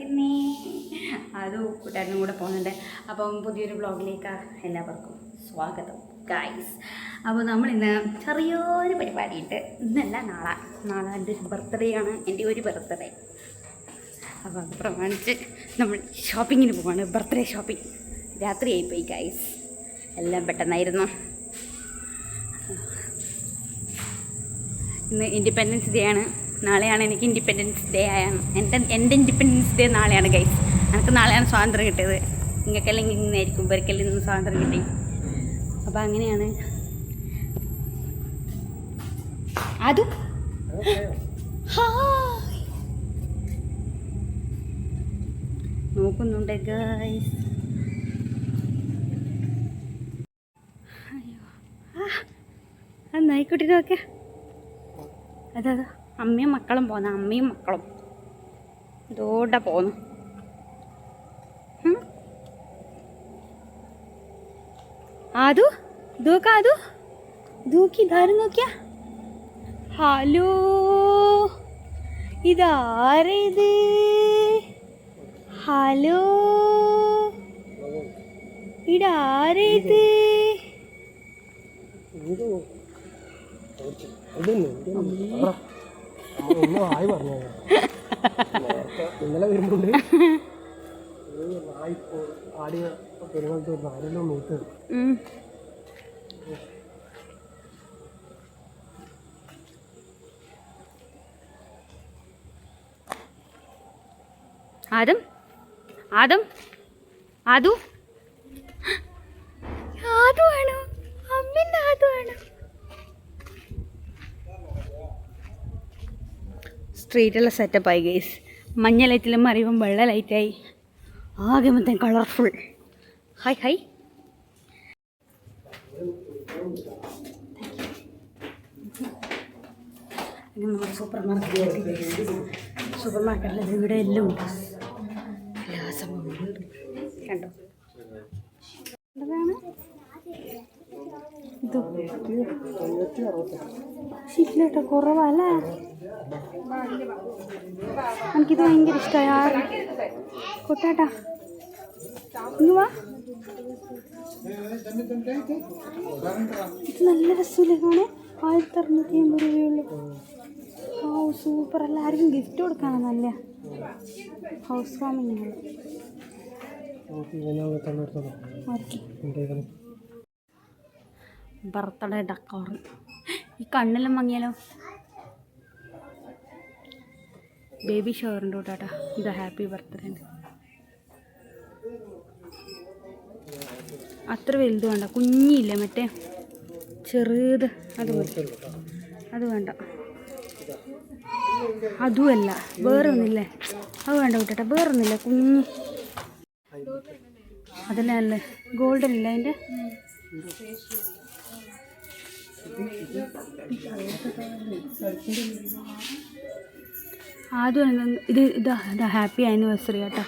ഇതൊന്ന് അത് കൂട്ടുകാരനും കൂടെ പോകുന്നുണ്ട്. അപ്പം പുതിയൊരു ബ്ലോഗിലേക്ക് എല്ലാവർക്കും സ്വാഗതം ഗായ്സ് അപ്പോൾ നമ്മളിന്ന് ചെറിയൊരു പരിപാടിയിട്ട് ഇന്നല്ല നാളെ. നാളെ എന്റെ ബർത്ത്ഡേ ആണ്. എന്റെ ഒരു ബർത്ത്ഡേ അപ്പോൾ അത് പ്രമാണിച്ച് നമ്മൾ ഷോപ്പിങ്ങിന് പോവാണ്. ബർത്ത്ഡേ ഷോപ്പിംഗ് രാത്രിയായിപ്പോയി ഗായ്സ് എല്ലാം പെട്ടെന്നായിരുന്നു. ഇന്ന് ഇൻഡിപെൻഡൻസ് ഡേ ആണ്. നാളെയാണ് എനിക്ക് ഇൻഡിപെൻഡൻസ് ഡേ ആയാണ് എന്റെ എന്റെ ഇൻഡിപെൻഡൻസ് ഡേ നാളെയാണ് ഗൈസ് എനിക്ക് നാളെയാണ് സ്വാതന്ത്ര്യം കിട്ടിയത്. നിങ്ങൾക്കല്ലെങ്കിൽ ഇന്നായിരിക്കും ഇവർക്കെല്ലാം ഇന്ന് സ്വാതന്ത്ര്യം കിട്ടി. അപ്പോൾ അങ്ങനെയാണ്. അതും നോക്കുന്നുണ്ട് ഗൈസ് അയ്യോ. ആ നായിക്കുട്ടി നോക്കിയാ അതെ. അമ്മയും മക്കളും പോന്ന അമ്മയും മക്കളും. ഇതോടെ പോന്നു. ആദു ഇതൊക്കെ ദൂക്കി ഇതാരും നോക്കിയ? ഹലോ ഇതാരത് ഹലോ ഇതാരത് ഒന്നും ആയി ഇന്നലെ വരുന്നുണ്ട്. ആദം? ആദം? ആദു? ആദു ആണോ? അമ്മിന്റെ ആദു ആണോ സ്ട്രീറ്റെല്ലാം സെറ്റപ്പായി ഗൈസ് മഞ്ഞ ലൈറ്റിലും അറിയുമ്പം വെള്ള ലൈറ്റായി ആകെ മൊത്തം കളർഫുൾ ഹായ് ഹായ് സൂപ്പർ മാർക്കറ്റിലേക്ക് സൂപ്പർ മാർക്കറ്റിൽ ഇവിടെ എല്ലാം ഉണ്ട്. എല്ലാ കണ്ടോ? ഇത് കുറവല്ലേ? എനിക്കിത് ഭയങ്കര ഇഷ്ടമായി കൊട്ടാട്ടാ. ഇങ്ങ് വാ ഇത് നല്ല രസമില്ലേ കാണേ ആയിരത്തി അറുന്നൂറ്റി ഓ സൂപ്പർ. എല്ലാവർക്കും ഗിഫ്റ്റ് കൊടുക്കാനാണ് നല്ല. ഹൗസ് വാമിങ് ബർത്ത്ഡേ ഡക്കോർ. ഈ കണ്ണെല്ലാം വാങ്ങിയാലോ ബേബി ഷവറിന്റെ കൂട്ടാട്ടാ. ഇത് ഹാപ്പി ബർത്ത്ഡേ ഉണ്ട്. അത്ര വലുത് വേണ്ട. കുഞ്ഞില്ല മറ്റേ? ചെറുത്. അത് അത് വേണ്ട. അതുമല്ല. വേറെ ഒന്നില്ലേ അത് വേണ്ട കുട്ടേട്ടാ. വേറെ ഒന്നില്ല കുഞ്ഞ്. അതല്ലേ ഗോൾഡൻ ഇല്ല അതിന്റെ? ആദ്യം ഇത് ഇതാ ഇതാ ഹാപ്പി ആനിവേഴ്സറി കേട്ടോ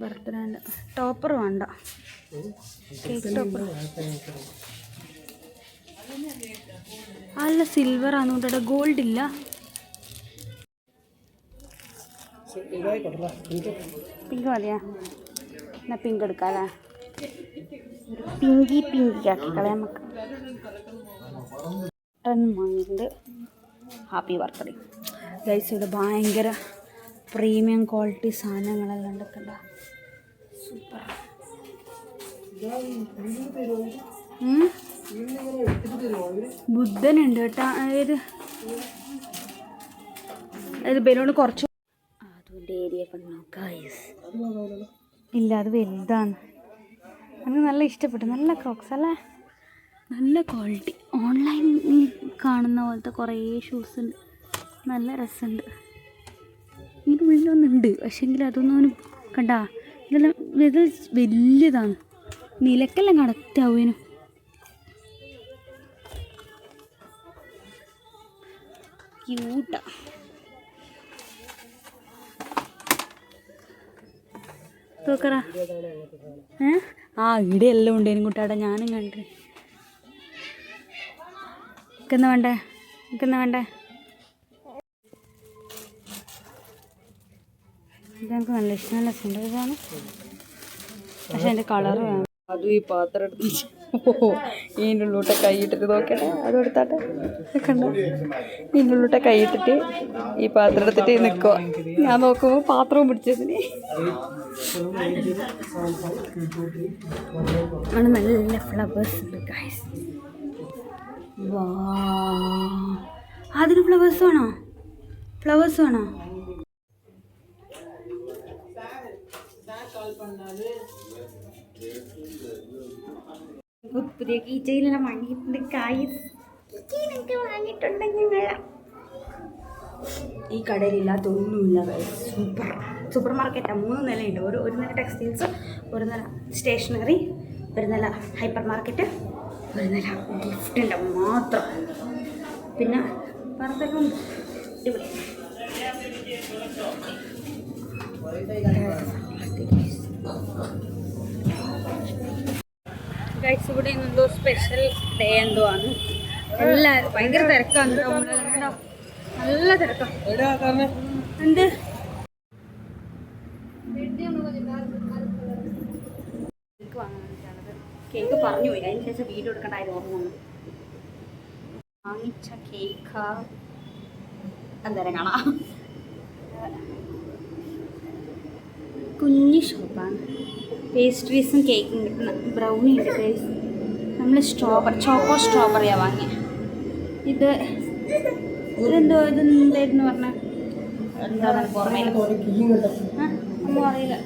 ബർത്ത്ഡേന്റെ ടോപ്പർ വേണ്ട. കേക്ക് ടോപ്പർ അല്ല സിൽവർ ആണ് കേട്ടോ ഗോൾഡ് ഇല്ല. പിങ്ക് മതിയാ? എന്നാ പിങ്ക് എടുക്കാല്ലേ പിങ്കി പിങ്കി ആക്കി കളയാം നമുക്ക്. ടൺ വാങ്ങിയിട്ടുണ്ട് ഹാപ്പി ബർത്ത്ഡേ. ഗൈസ് ഇവിടെ ഭയങ്കര പ്രീമിയം ക്വാളിറ്റി സാധനങ്ങളെല്ലാം ഉണ്ടൊക്കെ സൂപ്പർ ബുദ്ധനുണ്ട് കേട്ടോ. അതായത് അതായത് ബലൂണ് കുറച്ച് നാത്തുവിന്റെ ഏരിയ ഇല്ല അത് വലുതാണ്. എനിക്ക് നല്ല ഇഷ്ടപ്പെട്ടു. നല്ല ക്രോക്സ് അല്ലേ? നല്ല ക്വാളിറ്റി ഓൺലൈനിൽ കാണുന്ന പോലത്തെ കുറേ ഷൂസ് ഉണ്ട്. നല്ല രസമുണ്ട്. ഇതിന്റെ ഉള്ളിലൊന്നുണ്ട്. പക്ഷേങ്കിൽ അതൊന്നും അവന് കണ്ടാ ഇതെല്ലാം ഇത് വലിയതാണ് നിലക്കെല്ലാം കടത്താവുന്നു ക്യൂട്ടാ തോക്കറ ഏ? ആ ഇവിടെ എല്ലാം ഉണ്ടേനും കുട്ടാടാ ഞാനും കണ്ടു എനിക്കെന്നാ വേണ്ടേ? നിൽക്കുന്ന വേണ്ടേ? ഇതെനിക്ക് നല്ല ഇഷ്ടം നല്ല സുന്ദരതാണ് പക്ഷെ അതിന്റെ കളർ വേണം. അതും ഈ പാത്രം എടുത്ത് ഇതിന്റെ കൈയിട്ടിട്ട് നോക്കട്ടെ അതും എടുത്താട്ടെ? ഇതിന്റെ കൈയിട്ടിട്ട് ഈ പാത്രം എടുത്തിട്ട് നിൽക്കുക ഞാൻ നോക്കുമ്പോൾ പാത്രവും പിടിച്ചതിന് ആണ് നല്ല ഫ്ലവേഴ്സ് ഉണ്ട് വാ അതിന് ഫ്ലവേഴ്സ് വേണോ? ഫ്ലവേഴ്സ് വേണോ? പുതിയ കീച്ചയിലെ വാങ്ങിയിട്ടുണ്ട് ഞങ്ങൾ ഈ കടയിലില്ലാത്ത ഒന്നുമില്ല സൂപ്പർ സൂപ്പർ മാർക്കറ്റാണ് മൂന്ന് നിലയുണ്ട്. ഒരു ഒരു നില ടെക്സ്റ്റൈൽസ് ഒരു നില സ്റ്റേഷനറി ഒരു നില ഹൈപ്പർ മാർക്കറ്റ് ഒരു നില ഗിഫ്റ്റിന്റെ മാത്രം. പിന്നെ ഇവിടെ. ഗൈസ് ഇവിടെ എന്തോ സ്പെഷ്യൽ ഡേ എന്തോ ആണ്. എല്ലാവരും ഭയങ്കര തിരക്കാണ്. കണ്ടോ നല്ല തിരക്കാണ് എന്ത് കേക്ക് വാങ്ങാനാണ് കേക്ക് പറഞ്ഞു പോയി. അതിന് ശേഷം വീട് എടുക്കണ്ടായിരുന്നു ഓർമ്മ വന്നു. വാങ്ങിച്ച കേക്ക്. എന്തായാലും കാണാം. കുഞ്ഞു ഷോപ്പാണ്. പേസ്ട്രീസും കേക്കും കിട്ടുന്ന ബ്രൗണി ഉണ്ട് പേസ് നമ്മൾ സ്ട്രോബറി ചോക്കോ സ്ട്രോബറിയാണ് വാങ്ങിയത് ഇത് ഇതെന്തോ ഇത് എന്തായിരുന്നു പറഞ്ഞ? എന്താ ഓർമ്മയില്ല. അറിയില്ല.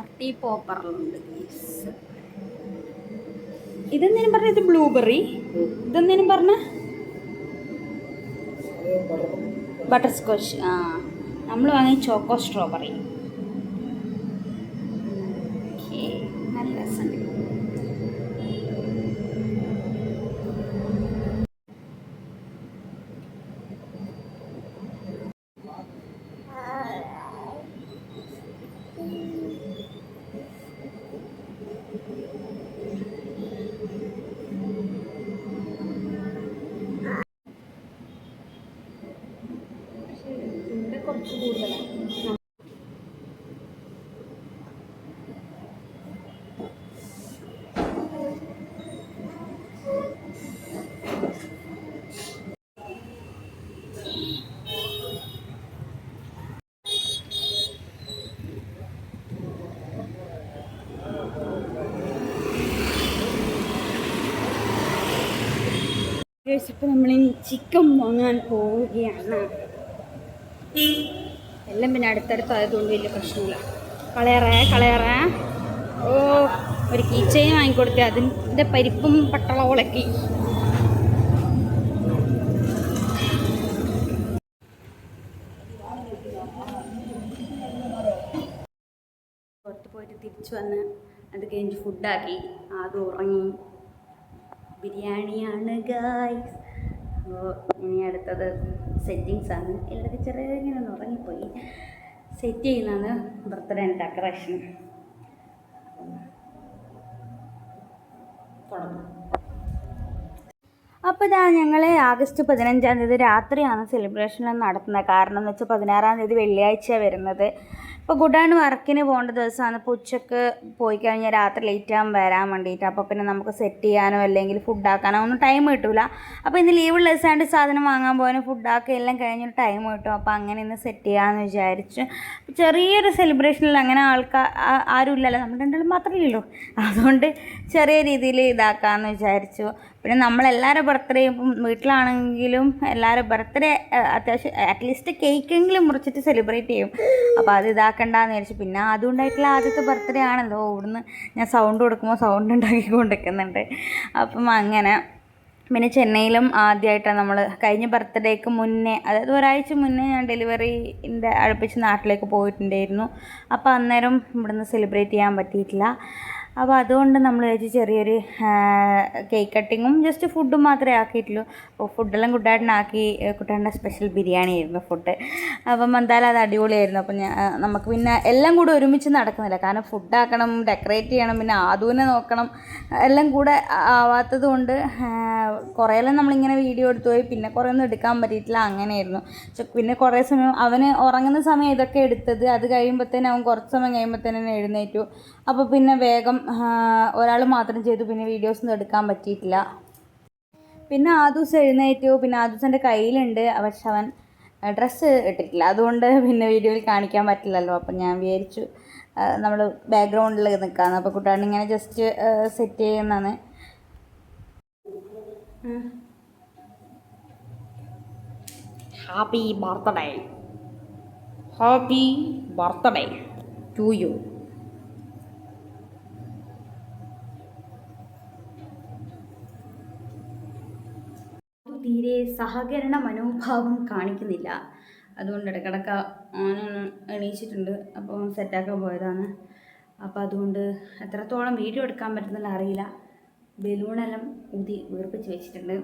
പാർട്ടി പോപ്പറിലുണ്ട് ഇതെന്തേലും പറഞ്ഞ ഇത് ബ്ലൂബെറി? ഇതെന്തേലും പറഞ്ഞ? Butterscotch. ആ നമ്മൾ വാങ്ങി ചോക്കോ സ്ട്രോബെറി ഓക്കേ, നല്ല രസമുണ്ട് ഇവിടെ കുറച്ച് കൂടുതലാണ് ഇപ്പോൾ നമ്മൾ ചിക്കൻ വാങ്ങാൻ പോവുകയാണ്. എല്ലാം പിന്നെ അടുത്തടുത്ത് ആയതുകൊണ്ട് വലിയ പ്രശ്നമില്ല. കളയറേ കളയറേ. ഓ ഒരു കീച്ചയും വാങ്ങിക്കൊടുത്തേ. അതിന്റെ പരിപ്പും പട്ടള ഉളക്കി പുറത്ത് പോയിട്ട് തിരിച്ചു വന്ന് അത് കഴിഞ്ഞ് ഫുഡാക്കി അത് ഉറങ്ങി. ബിരിയാണിയാണ് ഗായ്സ് അപ്പോൾ ഇനി അടുത്തത് സെറ്റിങ്സ് ആണ്. എല്ലാവരും ചെറിയ ഇങ്ങനെ ഒന്ന് ഉറങ്ങിപ്പോയി. സെറ്റ് ചെയ്യുന്നതാണ് ബർത്ത്ഡേ ഡെക്കറേഷൻ തുടങ്ങും അപ്പോൾ ഇതാ ഞങ്ങൾ ആഗസ്റ്റ് പതിനഞ്ചാം തീയതി രാത്രിയാണ് സെലിബ്രേഷൻ നടത്തുന്നത്. കാരണം എന്ന് വെച്ചാൽ പതിനാറാം തീയതി വെള്ളിയാഴ്ച വരുന്നത്. ഇപ്പോൾ ഗുഡാണ് വർക്കിന് പോകേണ്ട ദിവസമാണ്. ഇപ്പോൾ ഉച്ചയ്ക്ക് പോയി കഴിഞ്ഞാൽ രാത്രി ലേറ്റ് ആകാൻ വരാൻ വേണ്ടിയിട്ട്. അപ്പോൾ പിന്നെ നമുക്ക് സെറ്റ് ചെയ്യാനോ അല്ലെങ്കിൽ ഫുഡാക്കാനോ ഒന്നും ടൈം കിട്ടില്ല അപ്പോൾ ഇന്ന് ലീവുള്ള ദിവസമായിട്ട് സാധനം വാങ്ങാൻ പോകാനും ഫുഡാക്കുക എല്ലാം കഴിഞ്ഞൊരു ടൈം കിട്ടും. അപ്പോൾ അങ്ങനെ ഇന്ന് സെറ്റ് ചെയ്യാമെന്ന് വിചാരിച്ചു. ചെറിയൊരു സെലിബ്രേഷനിൽ അങ്ങനെ ആൾക്കാർ ആരും ഇല്ലല്ലോ നമ്മൾ രണ്ടാളും മാത്രമേ ഉള്ളൂ. അതുകൊണ്ട് ചെറിയ രീതിയിൽ ഇതാക്കാമെന്ന് വിചാരിച്ചു. പിന്നെ നമ്മളെല്ലാവരുടെ ബർത്ത്ഡേ ഇപ്പം വീട്ടിലാണെങ്കിലും എല്ലാവരും ബർത്ത്ഡേ അത്യാവശ്യം അറ്റ്ലീസ്റ്റ് കേക്കെങ്കിലും മുറിച്ചിട്ട് സെലിബ്രേറ്റ് ചെയ്യും. അപ്പോൾ അത് ഇതാക്കണ്ടെന്ന് വിചാരിച്ചു. പിന്നെ അതുകൊണ്ടായിട്ടുള്ള ആദ്യത്തെ ബർത്ത്ഡേ ആണല്ലോ. ഇവിടുന്ന് ഞാൻ സൗണ്ട് കൊടുക്കുമ്പോൾ സൗണ്ട് ഉണ്ടാക്കി കൊണ്ടിരിക്കുന്നുണ്ട് അപ്പം അങ്ങനെ. പിന്നെ ചെന്നൈയിലും ആദ്യമായിട്ടാണ് നമ്മൾ കഴിഞ്ഞ ബർത്ത്ഡേക്ക് മുന്നേ അതായത് ഒരാഴ്ച മുന്നേ ഞാൻ ഡെലിവറിന്റെ അടുപ്പിച്ച് നാട്ടിലേക്ക് പോയിട്ടുണ്ടായിരുന്നു. അപ്പോൾ അന്നേരം ഇവിടുന്ന് സെലിബ്രേറ്റ് ചെയ്യാൻ പറ്റിയിട്ടില്ല. അപ്പോൾ അതുകൊണ്ട് നമ്മൾ വെച്ച് ചെറിയൊരു കേക്ക് കട്ടിങ്ങും ജസ്റ്റ് ഫുഡും മാത്രമേ ആക്കിയിട്ടുള്ളൂ. അപ്പോൾ ഫുഡെല്ലാം കുട്ടാട്ടനാക്കി കുട്ടാട്ടന്റെ സ്പെഷ്യൽ ബിരിയാണി ആയിരുന്നു ഫുഡ് അപ്പം എന്തായാലും അത് അടിപൊളിയായിരുന്നു. അപ്പം ഞാൻ നമുക്ക് പിന്നെ എല്ലാം കൂടെ ഒരുമിച്ച് നടക്കുന്നില്ല. കാരണം ഫുഡാക്കണം ഡെക്കറേറ്റ് ചെയ്യണം പിന്നെ ആദൂനെ നോക്കണം എല്ലാം കൂടെ ആവാത്തത് കൊണ്ട് കുറേയെല്ലാം നമ്മളിങ്ങനെ വീഡിയോ എടുത്തു പോയി. പിന്നെ കുറേ ഒന്നും എടുക്കാൻ പറ്റിയിട്ടില്ല. അങ്ങനെയായിരുന്നു. പിന്നെ കുറേ സമയം അവന് ഉറങ്ങുന്ന സമയം ഇതൊക്കെ എടുത്തത്. അത് കഴിയുമ്പോഴത്തേനും അവൻ കുറച്ച് സമയം കഴിയുമ്പോഴത്തേനും എഴുന്നേറ്റു. അപ്പോൾ പിന്നെ വേഗം ഒരാൾ മാത്രം ചെയ്തു പിന്നെ വീഡിയോസ് ഒന്നും എടുക്കാൻ പറ്റിയിട്ടില്ല. പിന്നെ ആ ദിവസം എഴുന്നേറ്റു പിന്നെ ആ ദിവസം എന്റെ കയ്യിലുണ്ട് പക്ഷെ അവൻ ഡ്രസ്സ് ഇട്ടിട്ടില്ല. അതുകൊണ്ട് പിന്നെ വീഡിയോയിൽ കാണിക്കാൻ പറ്റില്ലല്ലോ. അപ്പം ഞാൻ വിചാരിച്ചു നമ്മൾ ബാക്ക്ഗ്രൗണ്ടിൽ നിൽക്കാമെന്ന് അപ്പോൾ കുട്ടാണ് ഇങ്ങനെ ജസ്റ്റ് സെറ്റ് ചെയ്യുന്നതാണ്. Happy birthday happy birthday to you തീരെ സഹകരണ മനോഭാവം കാണിക്കുന്നില്ല. അതുകൊണ്ട് ഇടക്കിടക്ക് ഓനൊന്ന് എണീച്ചിട്ടുണ്ട്. അപ്പോൾ സെറ്റാക്കാൻ പോയതാണ്. അപ്പോൾ അതുകൊണ്ട് എത്രത്തോളം വീഡിയോ എടുക്കാൻ പറ്റുന്നില്ല അറിയില്ല. ബലൂണെല്ലാം ഊതി വീർപ്പിച്ച് വെച്ചിട്ടുണ്ട്.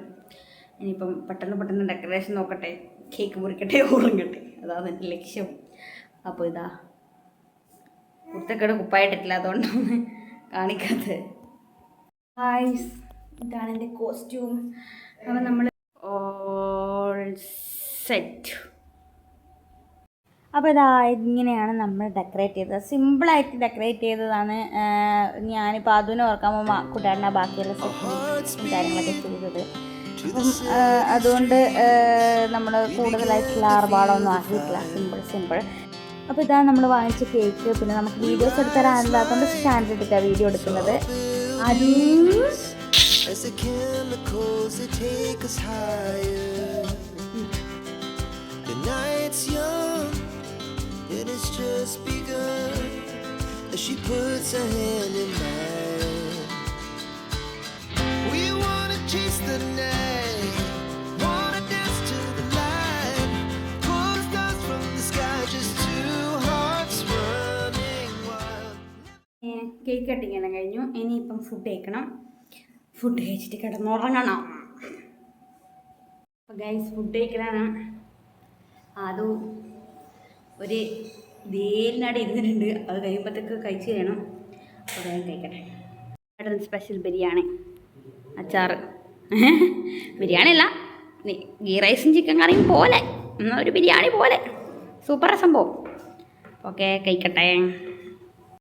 ഇനിയിപ്പം പെട്ടെന്ന് പെട്ടെന്ന് ഡെക്കറേഷൻ നോക്കട്ടെ. കേക്ക് മുറിക്കട്ടെ ഉറങ്ങട്ടെ. അതാണ് എന്റെ ലക്ഷ്യം. അപ്പോൾ ഇതാ. കുർത്തക്കേട് കുപ്പായിട്ടില്ല അതുകൊണ്ടാണ് കാണിക്കാത്തത്. ഹായ്സ് ഇതാണ് എന്റെ കോസ്റ്റ്യൂം അപ്പം നമ്മൾ സെറ്റ്. അപ്പോൾ ഇതാ ഇങ്ങനെയാണ് നമ്മൾ ഡെക്കറേറ്റ് ചെയ്തത്. സിമ്പിളായിട്ട് ഡെക്കറേറ്റ് ചെയ്തതാണ്. ഞാനിപ്പോൾ അതിനെ ഓർക്കാൻ പോകുമ്പോൾ കൂട്ടുകാരനെ ബാക്കിയുള്ള സെറ്റും കാര്യങ്ങളൊക്കെ ചെയ്തത്. അപ്പം അതുകൊണ്ട് നമ്മൾ കൂടുതലായിട്ടുള്ള ആർഭാടമൊന്നും ആക്കിയിട്ടില്ല. സിമ്പിൾ സിമ്പിൾ അപ്പോൾ ഇതാണ് നമ്മൾ വാങ്ങിച്ച കേക്ക് പിന്നെ നമുക്ക് വീഡിയോസ് എടുത്തരാനില്ലാത്തതുകൊണ്ട് സ്റ്റാൻഡ് എടുക്കുക വീഡിയോ എടുക്കുന്നത്. അതും As the chemicals take us higher. Night's young, and it's just begun. As she puts her hand in mine. We wanna chase the night, wanna dance to the light. Pull stars from the sky, just two hearts running wild. Cake cutting എല്ലാം കഴിഞ്ഞു ഇനിയിപ്പം food കഴിക്കണം food കഴിച്ചിട്ട് കിടന്നുറങ്ങണം അപ്പോൾ guys food കഴിക്കലാണ് അതും ഒരു വേലിനാട് ഇരുന്നിട്ടുണ്ട്. അത് കഴിയുമ്പോഴത്തേക്ക് കഴിച്ച് കഴിയണം അപ്പോൾ വേഗം കഴിക്കട്ടെ. സ്പെഷ്യൽ ബിരിയാണി. അച്ചാറ്. ബിരിയാണി അല്ല ഗീ റൈസും ചിക്കൻ കറിയും പോലെ. എന്നാൽ ഒരു ബിരിയാണി പോലെ. സൂപ്പർ സംഭവം. ഓക്കെ കഴിക്കട്ടെ.